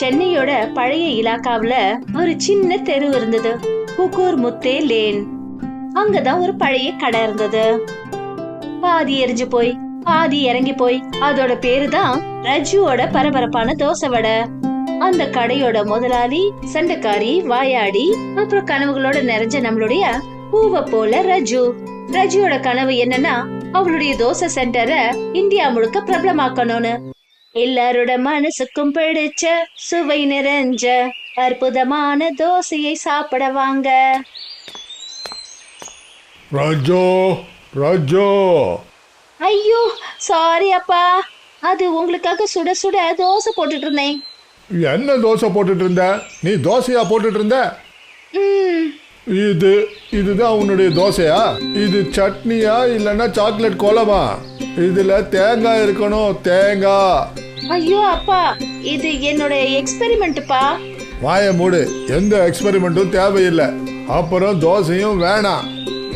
சென்னையோட பழைய இலாக்காவுல ஒரு சின்ன தெரு இருந்தது. குக்கூர் முத்தே லேன். அங்கதான் ஒரு பழைய கடை இருந்தது. பாதி எரிஞ்சு போய் பாதி இறங்கி போய் அதோட பேரு தான் ரஜுவோட பரபரப்பான தோசை வடை. அந்த கடையோட முதலாளி சண்டைக்காரி வாயாடி அப்புறம் கனவுகளோட நிறைஞ்ச நம்மளுடைய பூவை போல ரஜு. ரஜுவோட கனவு என்னன்னா அவளுடைய தோசை சென்டரை இந்தியா முழுக்க பிரபலமாக்கணும்னு. எல்லாரோட மனசுக்கும் பிடிச்ச சுவை நிறைஞ்ச அற்புதமான தோசையை சாப்பிட வாங்க. ராஜோ ராஜோ. ஐயோ சாரி அப்பா. அது உங்களுக்காக சுட சுட தோசை போட்டுட்டு இருந்தேன். என்ன தோசை போட்டுட்டு இருந்த? நீ தோசையா போட்டுட்டு இருந்த? இது இதுதான் உன்னுடைய தோசையா? இது சட்னியா இல்லைன்னா சாக்லேட் கோலமா? இதுல தேங்காய் இருக்கணும் தேங்காய் ஐயோ அப்பா இது என்னோட எக்ஸ்பெரிமெண்ட்ப்பா வாய மூடு எந்த எக்ஸ்பெரிமெண்ட்டும் தேவையில்லை. அப்புறம் தோசையும் வேணாம்.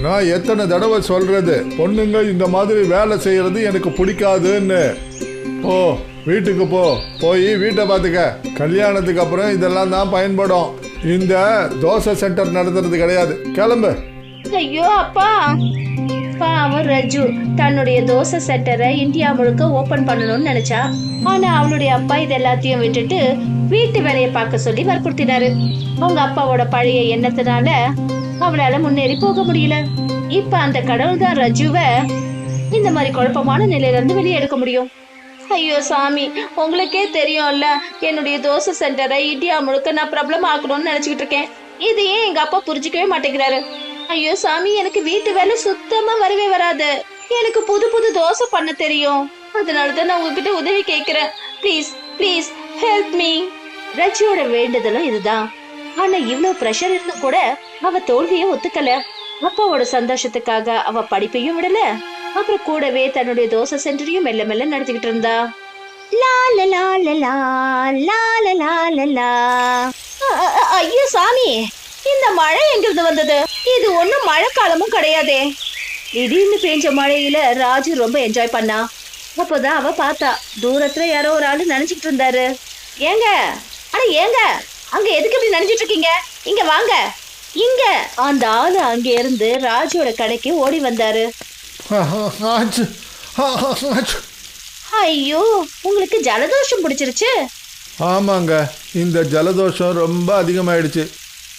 நான் எத்தனை தடவை சொல்றது? பொண்ணுங்க இந்த மாதிரி வேலை செய்யறது எனக்கு பிடிக்காதுன்னு. போ வீட்டுக்கு போ. போய் வீட்டை பார்த்துக்க. கல்யாணத்துக்கு அப்புறம் இதெல்லாம் தான் பயன்படும். இந்த தோசை சென்டர் நடத்துறது கிடையாது. கிளம்பு. ஐயோ அப்பா. பாவம் ரஜு தன்னுடைய தோசை சென்டரை இந்தியா முழுக்க ஓபன் பண்ணணும்னு நினைச்சா. ஆனா அவளுடைய அப்பா இது எல்லாத்தையும் விட்டுட்டு வீட்டு வேலையை பார்க்க சொல்லி வற்புறுத்தினாரு. அவங்க அப்பாவோட பழைய எண்ணத்தினால அவளால முன்னேறி போக முடியல. இப்ப அந்த கடவுள் தான் ரஜுவை இந்த மாதிரி குழப்பமான நிலையில இருந்து வெளியே எடுக்க முடியும். ஐயோ சாமி உங்களுக்கே தெரியும்ல என்னுடைய தோசை சென்டரை இந்தியா முழுக்க நான் பிரபலம் ஆக்கணும்னு நினைச்சுக்கிட்டு இருக்கேன். இது ஏன் எங்க அப்பா புரிஞ்சுக்கவே மாட்டேங்கிறாரு. ஐயோ சாமி எனக்கு வீட்டு வேலை சுத்தமா வரவே வராது. எனக்கு புது புது தோசை பண்ண தெரியும். அதனாலதான் நான் உங்ககிட்ட உதவி கேக்குறேன். ப்ளீஸ் ப்ளீஸ் ஹெல்ப் மீ ரஜியோட வேண்டுதலும் இதுதான். ஆனா இவ்வளவு ப்ரெஷர் இருந்தும் கூட அவ தோல்வியை ஒத்துக்கல. அப்பாவோட சந்தோஷத்துக்காக அவ படிப்பையும் விடல. அப்புறம் கூடவே தன்னுடைய தோசை சென்டரையும் மெல்ல மெல்ல நடத்திக்கிட்டு இருந்தா. ஐயோ சாமி! இந்த மழை எங்கிருந்து வந்தது? இது ஒண்ணும் மழைக்காலமும் கிடையாதே. திடீர்னு பெஞ்ச மழையில ராஜு ரொம்ப என்ஜாய் பண்ணா. அப்போதான் அவ பார்த்தா தூரத்துல யாரோ ஒரு ஆளு நினைச்சிட்டு இருந்தாரு. ஏங்க? அட ஏங்க? அங்க எதுக்கு இப்படி நினைச்சிட்டு இருக்கீங்க? இங்க வாங்க. இங்க. அந்த ஆளு அங்க இருந்து ராஜுவோட கடைக்கு ஓடி வந்தாரு. ஐயோ உங்களுக்கு ஜலதோஷம் பிடிச்சிருச்சு? ஆமாங்க இந்த ஜலதோஷம் ரொம்ப அதிகமாயிடுச்சு.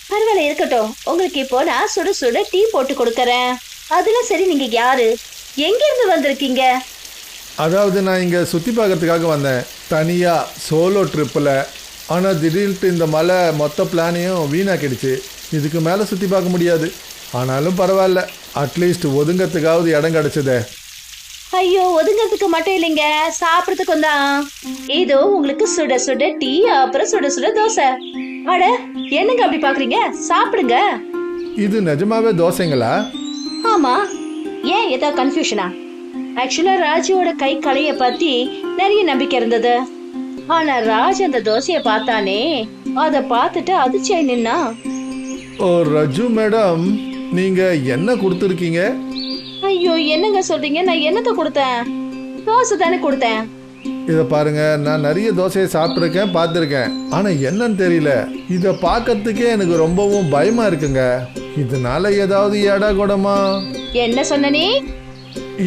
பரவாயில்ல இருக்கட்டும். உங்களுக்கு இப்போ நான் சுட சுட டீ போட்டு கொடுக்கறேன். அதெல்லாம் சரி நீங்க யாரு? எங்க இருந்து வந்திருக்கீங்க? அதாவது நான் இங்கே சுற்றி பார்க்கறதுக்காக வந்தேன். தனியாக சோலோ ட்ரிப்பில். ஆனால் திடீர்னு இந்த மலை மொத்த பிளானையும் வீணாக்கிடுச்சு. இதுக்கு மேலே சுற்றி பார்க்க முடியாது. ஆனாலும் பரவாயில்ல. அட்லீஸ்ட் ஒதுங்கத்துக்காவது இடம் கிடச்சிதே. ஐயோ ஒதுங்கிறதுக்கு மட்டும் இல்லைங்க. சாப்பிடறதுக்கும் தான். இதோ உங்களுக்கு சுட சுட டீ அப்புறம் சுட சுட தோசை. அட என்னங்க அப்படி பாக்குறீங்க? சாப்பிடுங்க. இது நிஜமாவே தோசைங்களா? ஆமா. ஏன் ஏதோ கன்ஃபியூஷனா ஆக்சுவலா ராஜுவோட கை கலைய பத்தி நிறைய நம்பிக்கை இருந்தது. ஆனா ராஜ் அந்த தோசைய பார்த்தானே அத பார்த்துட்டு அதிர்ச்சியாய் நின்னா? ஓ ரஜு மேடம் நீங்கள் என்ன கொடுத்துருக்கீங்க? ஐயோ என்னங்க சொல்றீங்க? நான் என்னத்த கொடுத்தேன்? தோசை தானே கொடுத்தேன். இதை பாருங்க நான் நிறைய தோசையை சாப்பிட்ருக்கேன் பார்த்துருக்கேன். ஆனால் என்னன்னு தெரியல. இதை பார்க்கறதுக்கே எனக்கு ரொம்பவும் பயமாக இருக்குங்க. இதனால ஏதாவது எடா கூடமா என்ன சொன்ன நீ?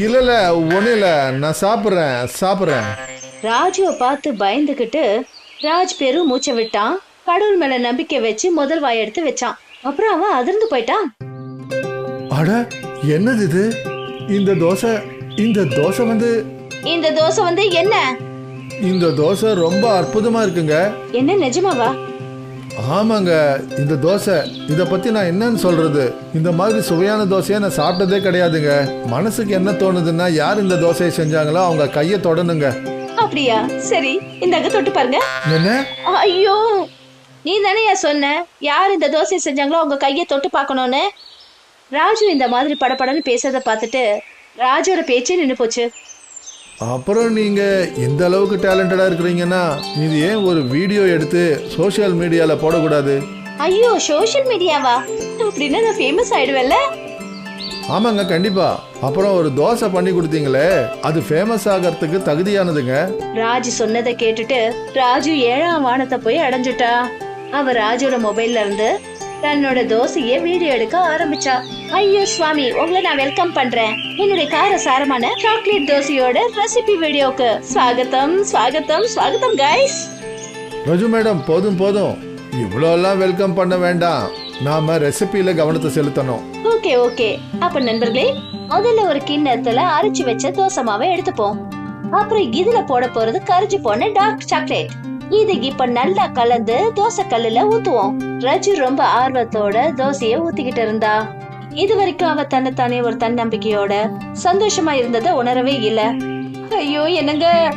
இல்ல இல்ல ஒன்றும் இல்லை. நான் சாப்பிட்றேன் சாப்பிட்றேன். ராஜுவை பார்த்து பயந்துகிட்டு ராஜ் பெரும் மூச்சை விட்டான். கடவுள் மேல நம்பிக்கை வச்சு முதல் வாய் எடுத்து வச்சான். அப்புறம் அவன் அதிர்ந்து போயிட்டான். அட என்னது இது? இந்த தோசை இந்த தோசை வந்து இந்த தோசை வந்து என்ன? இந்த தோசை ரொம்ப அற்புதமா இருக்குங்க. என்ன நிஜமாவா? ஆமாங்க இந்த தோசை. இதை பத்தி நான் என்னன்னு சொல்றது? இந்த மாதிரி சுவையான தோசையை நான் சாப்பிட்டதே கிடையாதுங்க. மனசுக்கு என்ன தோணுதுன்னா யார் இந்த தோசையை செஞ்சாங்களோ அவங்க கையை தொடணுங்க. அப்படியா? சரி இந்தாங்க தொட்டு பாருங்க. என்ன? ஐயோ நீ தானேயா சொன்ன? யார் இந்த தோசை செஞ்சாங்களோ அவங்க கையை தொட்டு பார்க்கணும்னு? ராஜு இந்த மாதிரி படபடன்னு பேசுறத பார்த்துட்டு ராஜோட பேச்சே நின்று போச்சு. அப்புறம் நீங்க இந்த அளவுக்கு டேலண்டடா இருக்கிறீங்கன்னா இது ஏன் ஒரு வீடியோ எடுத்து சோஷியல் மீடியால போடக்கூடாது? ஐயோ சோஷியல் மீடியாவா அப்படின்னா நான் ஃபேமஸ் ஆயிடுவேன்ல. ஆமாங்க கண்டிப்பா. அப்புறம் ஒரு தோசை பண்ணி கொடுத்தீங்களே அது ஃபேமஸ் ஆகிறதுக்கு தகுதியானதுங்க. ராஜு சொன்னதை கேட்டுட்டு ராஜு ஏழாம் வானத்தை போய் அடைஞ்சுட்டா. அவ ராஜோட மொபைல்ல இருந்து தன்னோட தோசைய வீடியோ எடுக்க ஆரம்பிச்சா. ஐயோ சுவாமி உங்களை நான் வெல்கம் பண்றேன். என்னுடைய கார சாரமான சாக்லேட் தோசையோட ரெசிபி வீடியோக்கு ஸ்வாகத்தம் ஸ்வாகத்தம் ஸ்வாகத்தம் கைஸ் ரஜு மேடம் போதும் போதும். இவ்வளோலாம் வெல்கம் பண்ண வேண்டாம். நாம ரெசிபியில கவனத்தை செலுத்தணும். ஓகே ஓகே அப்ப நண்பர்களே முதல்ல ஒரு கிண்ணத்துல அரைச்சு வச்ச தோசை மாவை எடுத்துப்போம். அப்புறம் இதுல போட போறது கரைஞ்சு போன டார்க் சாக்லேட் இது இப்ப நல்லா கலந்து தோசை கல்லுல ஊத்துவோம். ரஜி ரொம்ப ஆர்வத்தோட தோசைய ஊத்திக்கிட்டு இருந்தா. இது வரைக்கும் அவ தன்னைத்தானே ஒரு தன்னம்பிக்கையோட சந்தோஷமா இருந்ததை உணரவே இல்ல. ஐயோ என்னங்க?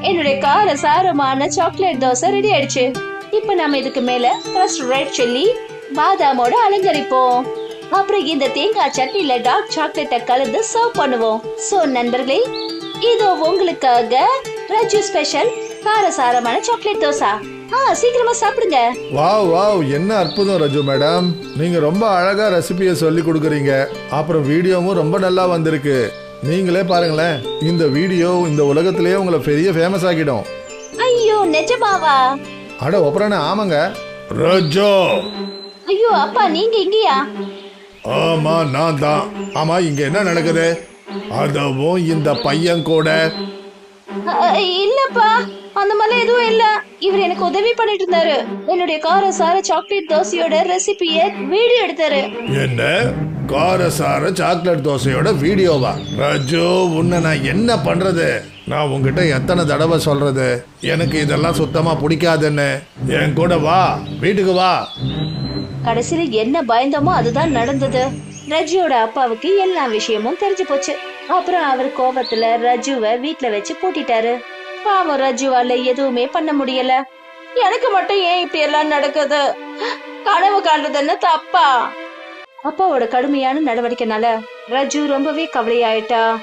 என்னுடைய கார சாரமான சாக்லேட் தோசை ரெடி ஆயிடுச்சு. இப்ப நம்ம இதுக்கு மேல ஃபர்ஸ்ட் ரெட் சில்லி பாதாமோட அலங்கரிப்போம். அப்புறம் இந்த தேங்காய் சட்னில டார்க் சாக்லேட்டை கலந்து சர்வ் பண்ணுவோம். சோ நண்பர்களே இதோ உங்களுக்காக ரஜு ஸ்பெஷல் காரசாரமான சாக்லேட் தோசை. ஆ சீக்கிரமா சாப்பிடுங்க. வாவ் வாவ் என்ன அற்புதம் ரஜு மேடம். நீங்க ரொம்ப அழகா ரெசிபியை சொல்லி கொடுக்குறீங்க. அப்புறம் வீடியோவும் ரொம்ப நல்லா வந்திருக்கு. நீங்களே பாருங்களேன் இந்த வீடியோ இந்த உலகத்திலேயே உங்களை பெரிய ஃபேமஸ் ஆக்கிடும். ஐயோ நிஜமாவா? அட ஒப்பரானே ஆமாங்க. ரஜோ! ஐயோ அப்பா நீங்க இங்கயா? ஆமா நான் தான். ஆமா இங்க என்ன நடக்குது? அதுவும் இந்த பையன் கூட. இல்லப்பா அந்த மாதிரி எதுவும் இல்ல. இவர் எனக்கு உதவி பண்ணிட்டு இருந்தாரு. என்னுடைய காரசார சாக்லேட் தோசையோட ரெசிபிய வீடியோ எடுத்தாரு. என்ன? காரசார சாக்லேட் தோசையோட வீடியோவா ராஜு உன்னை நான் என்ன பண்றது? நான் உங்ககிட்ட எத்தனை தடவை சொல்றது? எனக்கு இதெல்லாம் சுத்தமா பிடிக்காதுன்னு. என் கூட வா வீட்டுக்கு வா. கடைசியில என்ன பயந்தோமோ அதுதான் நடந்தது. ரஜியோட அப்பாவுக்கு எல்லா விஷயமும் தெரிஞ்சு போச்சு. அப்புறம் அவர் கோபத்துல ரஜுவை வீட்ல வச்சு பூட்டிட்டாரு பாவம் ரஜுவால எதுவுமே பண்ண முடியல. எனக்கு மட்டும் ஏன் இப்படி எல்லாம் நடக்குது? கனவு காண்றது என்ன தப்பா? அப்பாவோட கடுமையான நடவடிக்கைனால ரஜு ரொம்பவே கவலையாயிட்டா.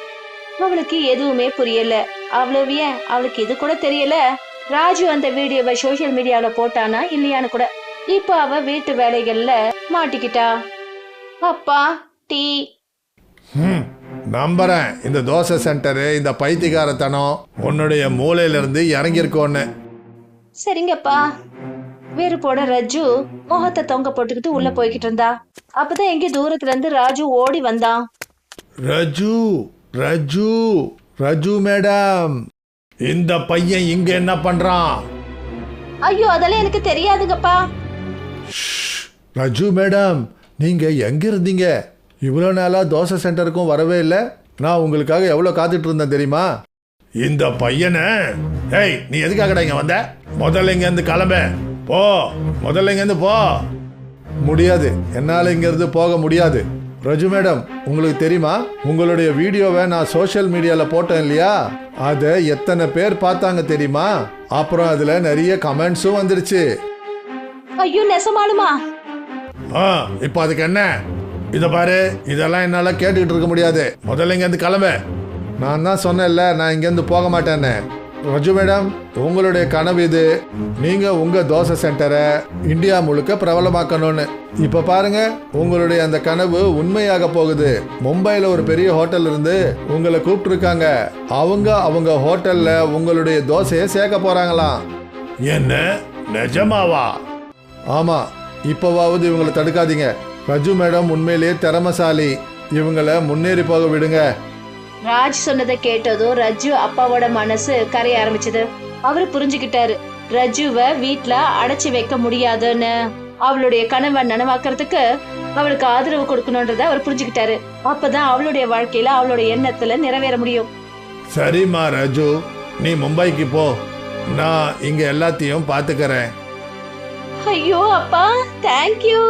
அவளுக்கு எதுவுமே புரியல. அவ்வளவு ஏன்? அவளுக்கு இது கூட தெரியல. ராஜு அந்த வீடியோவை சோசியல் மீடியால போட்டானா இல்லையான்னு கூட. இப்ப அவ வீட்டு வேலைகள்ல மாட்டிக்கிட்டா. அப்பா டீ. ம், நம்புறேன். இந்த தோசை சென்டரு இந்த பைத்தியக்காரத்தனம் உன்னுடைய மூலையில இருந்து இறங்கியிருக்கோன்னு. சரிங்கப்பா. வேறு போட ரஜு முகத்தை தொங்க போட்டுக்கிட்டு உள்ள போய்கிட்டு இருந்தா அப்பதான் எங்க தூரத்துல இருந்து ராஜு ஓடி வந்தான். ரஜு ரஜு ரஜு மேடம். இந்த பையன் இங்க என்ன பண்றான்? ஐயோ அதெல்லாம் எனக்கு தெரியாதுங்கப்பா. ரஜு மேடம் நீங்க எங்க இருந்தீங்க? இவ்வளோ நாளா தோசை சென்டருக்கும் வரவே இல்லை. நான் உங்களுக்காக எவ்வளோ காத்துட்டு இருந்தேன் தெரியுமா? இந்த பையனை ஏய் நீ எதுக்காகடா இங்க வந்த? முதல்ல இங்க இருந்து கிளம்ப. போ. முதல்ல இங்க இருந்து போ. முடியாது. என்னால இங்க இருந்து போக முடியாது. ரஜு மேடம் உங்களுக்கு தெரியுமா? உங்களுடைய வீடியோவை நான் சோஷியல் மீடியால போட்டேன் இல்லையா? அதை எத்தனை பேர் பார்த்தாங்க தெரியுமா? அப்புறம் அதுல நிறைய கமெண்ட்ஸும் வந்துருச்சு. ஐயோ நெசமாலுமா. ஆ இப்போ அதுக்கு என்ன? இத பாரு இதெல்லாம் என்னால கேட்டுக்கிட்டு இருக்க முடியாது. முதல்ல இங்க இருந்து கிளம்பு. நான் தான் சொன்னேன்ல நான் இங்க இருந்து போக மாட்டேன்னு. ரஜு மேடம் உங்களுடைய கனவு இது. நீங்க உங்க தோசை சென்டரை இந்தியா முழுக்க பிரபலமாக்கணும்னு. இப்ப பாருங்க உங்களுடைய அந்த கனவு உண்மையாக போகுது. மும்பைல ஒரு பெரிய ஹோட்டல் இருந்து உங்களை கூப்பிட்டுருக்காங்க. அவங்க அவங்க ஹோட்டல்ல உங்களுடைய தோசையை சேர்க்க போறாங்களாம். என்ன? நிஜமாவா? ஆமா. இப்போவாவது இவங்களை தடுக்காதீங்க. ரஜு மேடம் உண்மையிலேயே திறமசாலி. இவங்கள முன்னேறி போக விடுங்க. ராஜ் சொன்னதை கேட்டதும் ரஜு அப்பாவோட மனசு கரைய ஆரம்பிச்சது. அவரு புரிஞ்சுக்கிட்டாரு. ரஜுவ வீட்ல அடைச்சு வைக்க முடியாதுன்னு அவளுடைய கனவை நனவாக்குறதுக்கு அவளுக்கு ஆதரவு கொடுக்கணுன்றத அவர் புரிஞ்சுக்கிட்டாரு. அப்பதான் அவளுடைய வாழ்க்கையில அவளோட எண்ணத்துல நிறைவேற முடியும். சரிம்மா ரஜு. நீ மும்பைக்கு போ. நான் இங்க எல்லாத்தையும் பாத்துக்கறேன் ஐயோ அப்பா தேங்க்யூ